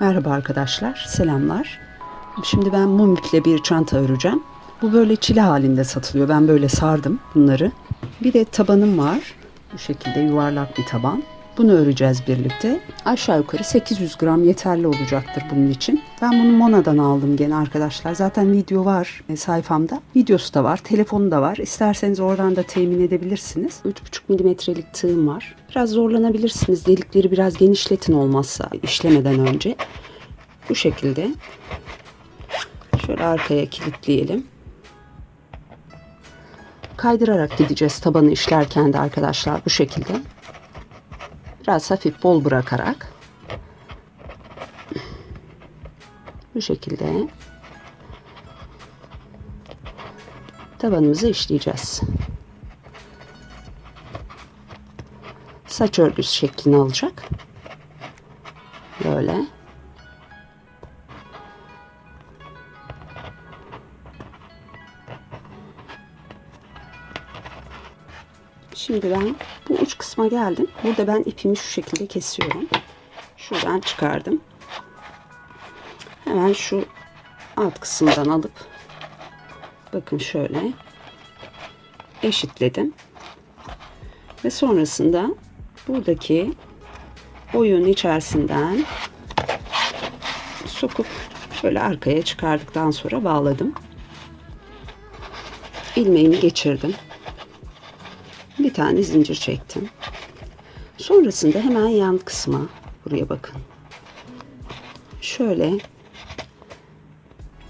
Merhaba arkadaşlar, selamlar. Şimdi ben mumikle bir çanta öreceğim. Bu böyle çile halinde satılıyor. Ben böyle sardım bunları. Bir de tabanım var. Bu şekilde yuvarlak bir taban. Bunu öreceğiz birlikte. Aşağı yukarı 800 gram yeterli olacaktır bunun için. Ben bunu Mona'dan aldım gene arkadaşlar. Zaten video var e, sayfamda. Videosu da var, telefonu da var. İsterseniz oradan da temin edebilirsiniz. 3,5 milimetrelik tığım var. Biraz zorlanabilirsiniz. Delikleri biraz genişletin olmazsa işlemeden önce. Bu şekilde. Şöyle arkaya kilitleyelim. Kaydırarak gideceğiz tabanı işlerken de arkadaşlar bu şekilde. Biraz hafif bol bırakarak. Bu şekilde tabanımızı işleyeceğiz. Saç örgüsü şeklini alacak. Böyle. Şimdi ben bu uç kısma geldim. Burada ben ipimi şu şekilde kesiyorum. Şuradan çıkardım. Hemen şu alt kısımdan alıp bakın şöyle eşitledim. Ve sonrasında buradaki oyun içerisinden sokup şöyle arkaya çıkardıktan sonra bağladım. ilmeğimi geçirdim bir tane zincir çektim. Sonrasında hemen yan kısma buraya bakın. Şöyle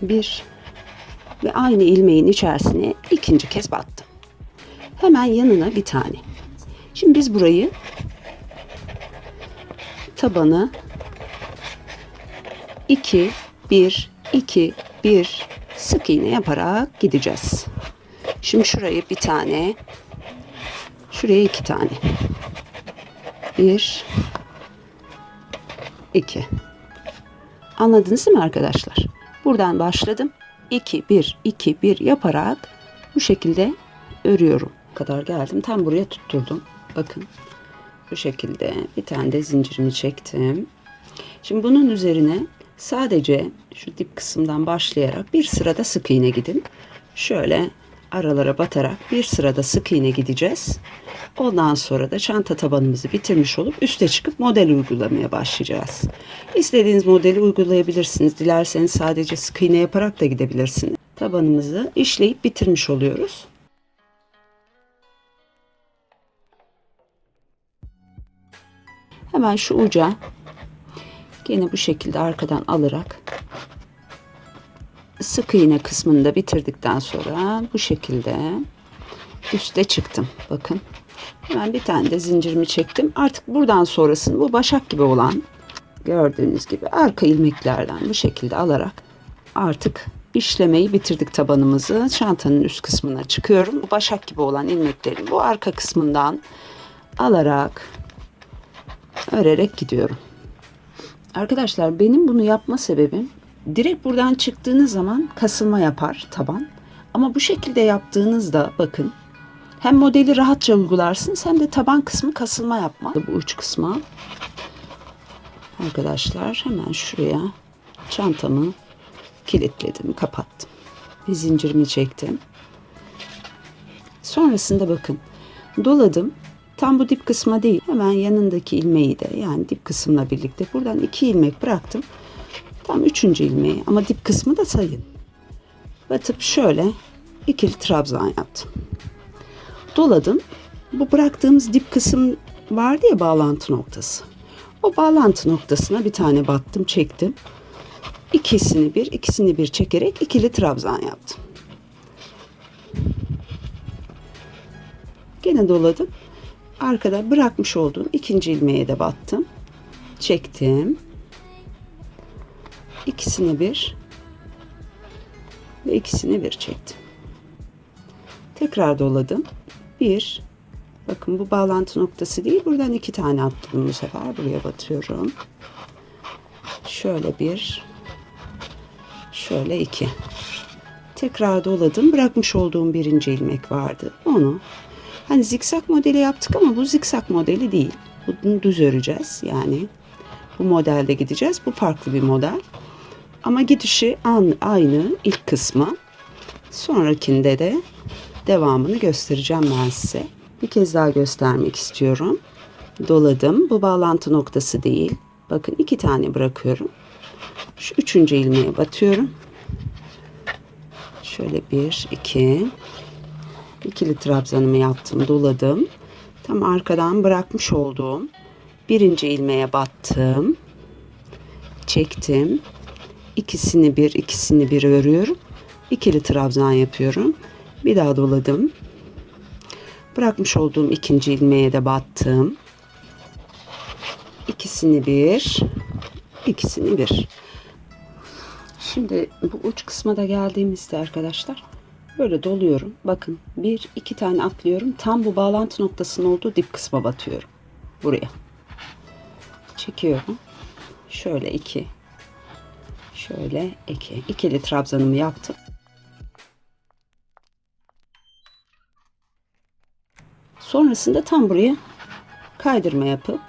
bir ve aynı ilmeğin içerisine ikinci kez battım. Hemen yanına bir tane. Şimdi biz burayı tabanı 2 1 2 1 sık iğne yaparak gideceğiz. Şimdi şuraya bir tane Şuraya iki tane. Bir, iki. Anladınız mı arkadaşlar? Buradan başladım. 2, 1, 2, 1 yaparak bu şekilde örüyorum. Kadar geldim. Tam buraya tutturdum. Bakın. Bu şekilde bir tane de zincirimi çektim. Şimdi bunun üzerine sadece şu dip kısımdan başlayarak bir sırada sık iğne gidin. Şöyle aralara batarak bir sırada sık iğne gideceğiz. Ondan sonra da çanta tabanımızı bitirmiş olup üste çıkıp model uygulamaya başlayacağız. İstediğiniz modeli uygulayabilirsiniz. Dilerseniz sadece sık iğne yaparak da gidebilirsiniz. Tabanımızı işleyip bitirmiş oluyoruz. Hemen şu uca yine bu şekilde arkadan alarak sık iğne kısmını da bitirdikten sonra bu şekilde üste çıktım. Bakın. Hemen bir tane de zincirimi çektim. Artık buradan sonrasını bu başak gibi olan gördüğünüz gibi arka ilmeklerden bu şekilde alarak artık işlemeyi bitirdik tabanımızı. Çantanın üst kısmına çıkıyorum. Bu başak gibi olan ilmeklerin bu arka kısmından alarak örerek gidiyorum. Arkadaşlar benim bunu yapma sebebim direkt buradan çıktığınız zaman kasılma yapar taban. Ama bu şekilde yaptığınızda bakın hem modeli rahatça uygularsınız hem de taban kısmı kasılma yapma. Bu uç kısma arkadaşlar hemen şuraya çantamı kilitledim, kapattım. Bir zincirimi çektim. Sonrasında bakın doladım. Tam bu dip kısma değil. Hemen yanındaki ilmeği de yani dip kısımla birlikte buradan iki ilmek bıraktım. Tam üçüncü ilmeği ama dip kısmı da sayın. Batıp şöyle ikili trabzan yaptım. Doladım. Bu bıraktığımız dip kısım vardı ya bağlantı noktası. O bağlantı noktasına bir tane battım, çektim. İkisini bir, ikisini bir çekerek ikili trabzan yaptım. Gene doladım. Arkada bırakmış olduğum ikinci ilmeğe de battım. Çektim. İkisini bir ve ikisini bir çektim. Tekrar doladım. Bir, bakın bu bağlantı noktası değil. Buradan iki tane attım bu sefer. Buraya batıyorum. Şöyle bir, şöyle iki. Tekrar doladım. Bırakmış olduğum birinci ilmek vardı. Onu hani zikzak modeli yaptık ama bu zikzak modeli değil. Bunu düz öreceğiz. Yani Bu modelde gideceğiz. Bu farklı bir model. Ama gidişi aynı ilk kısmı. Sonrakinde de devamını göstereceğim ben size. Bir kez daha göstermek istiyorum. Doladım. Bu bağlantı noktası değil. Bakın iki tane bırakıyorum. Şu üçüncü ilmeğe batıyorum. Şöyle bir, iki. İkili trabzanımı yaptım, doladım. Tam arkadan bırakmış olduğum birinci ilmeğe battım. Çektim. İkisini bir, ikisini bir örüyorum. İkili trabzan yapıyorum. Bir daha doladım. Bırakmış olduğum ikinci ilmeğe de battım. İkisini bir, ikisini bir. Şimdi bu uç kısma da geldiğimizde arkadaşlar böyle doluyorum. Bakın bir iki tane atlıyorum. Tam bu bağlantı noktasının olduğu dip kısma batıyorum. Buraya. Çekiyorum. Şöyle iki. Şöyle iki. İkili trabzanımı yaptım. Sonrasında tam buraya kaydırma yapıp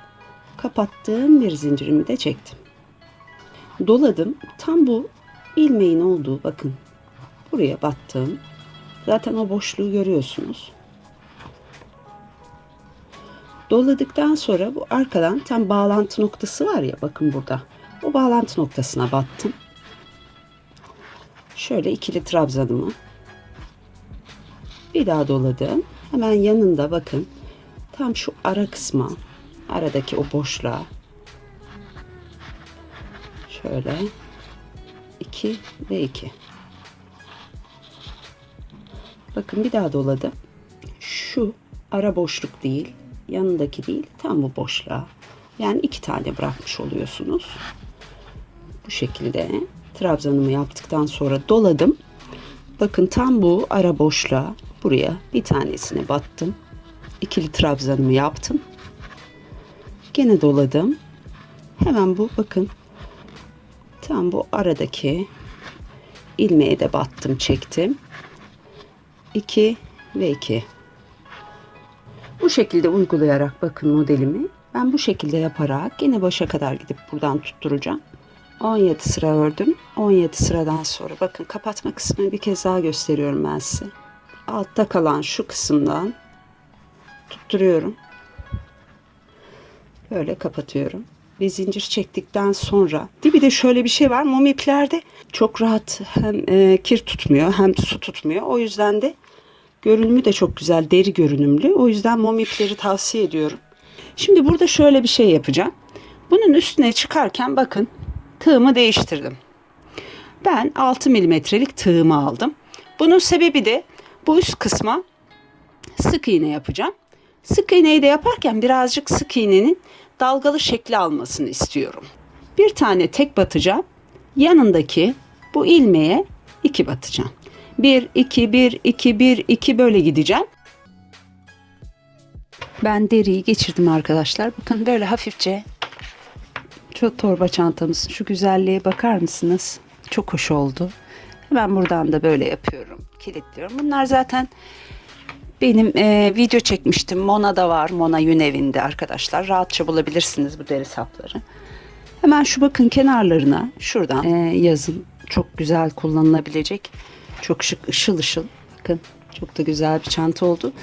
kapattığım bir zincirimi de çektim. Doladım. Tam bu ilmeğin olduğu bakın buraya battım. Zaten o boşluğu görüyorsunuz. Doladıktan sonra bu arkadan tam bağlantı noktası var ya bakın burada. O bağlantı noktasına battım. Şöyle ikili trabzanımı bir daha doladım. Hemen yanında bakın tam şu ara kısma aradaki o boşluğa. Şöyle 2 ve 2 bakın bir daha doladım. Şu ara boşluk değil yanındaki değil tam bu boşluğa. Yani iki tane bırakmış oluyorsunuz. Bu şekilde trabzanımı yaptıktan sonra doladım. Bakın tam bu ara boşluğa buraya bir tanesine battım. İkili trabzanımı yaptım. Gene doladım. Hemen bu bakın tam bu aradaki ilmeğe de battım çektim. 2 ve 2 bu şekilde uygulayarak bakın modelimi. Ben bu şekilde yaparak yine başa kadar gidip buradan tutturacağım 17 sıra ördüm. 17 sıradan sonra bakın kapatma kısmını bir kez daha gösteriyorum ben size. Altta kalan şu kısımdan tutturuyorum. Böyle kapatıyorum. Bir zincir çektikten sonra bir de şöyle bir şey var mum iplerde çok rahat hem e, kir tutmuyor hem su tutmuyor. O yüzden de görünümü de çok güzel deri görünümlü. O yüzden mum ipleri tavsiye ediyorum. Şimdi burada şöyle bir şey yapacağım. Bunun üstüne çıkarken bakın tığımı değiştirdim ben 6 milimetrelik tığımı aldım bunun sebebi de bu üst kısma sık iğne yapacağım sık iğneyi de yaparken birazcık sık iğnenin dalgalı şekli almasını istiyorum. Bir tane tek batacağım. Yanındaki bu ilmeğe iki batacağım. 1 2 1 2 1 2 böyle gideceğim. Ben deriyi geçirdim arkadaşlar. Bakın böyle hafifçe şu torba çantamız şu güzelliğe bakar mısınız? Çok hoş oldu. Hemen buradan da böyle yapıyorum. Kilitliyorum. Bunlar zaten benim e, video çekmiştim. Mona'da var. Mona Yün evinde arkadaşlar. Rahatça bulabilirsiniz bu deri sapları. Hemen şu bakın kenarlarına şuradan e, yazın çok güzel kullanılabilecek. Çok şık ışıl ışıl. Bakın çok da güzel bir çanta oldu.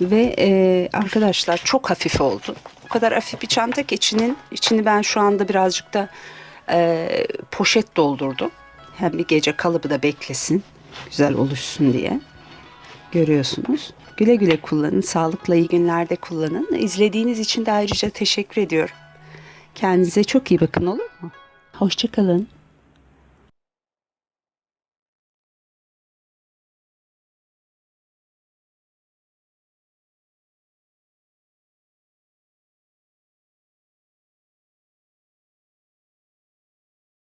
Ve e, arkadaşlar çok hafif oldu. O kadar hafif bir çanta ki içinin, içini ben şu anda birazcık da e, poşet doldurdum. Hem bir gece kalıbı da beklesin. Güzel oluşsun diye görüyorsunuz. Güle güle kullanın. Sağlıkla iyi günlerde kullanın. İzlediğiniz için de ayrıca teşekkür ediyorum. Kendinize çok iyi bakın olur mu? Hoşçakalın.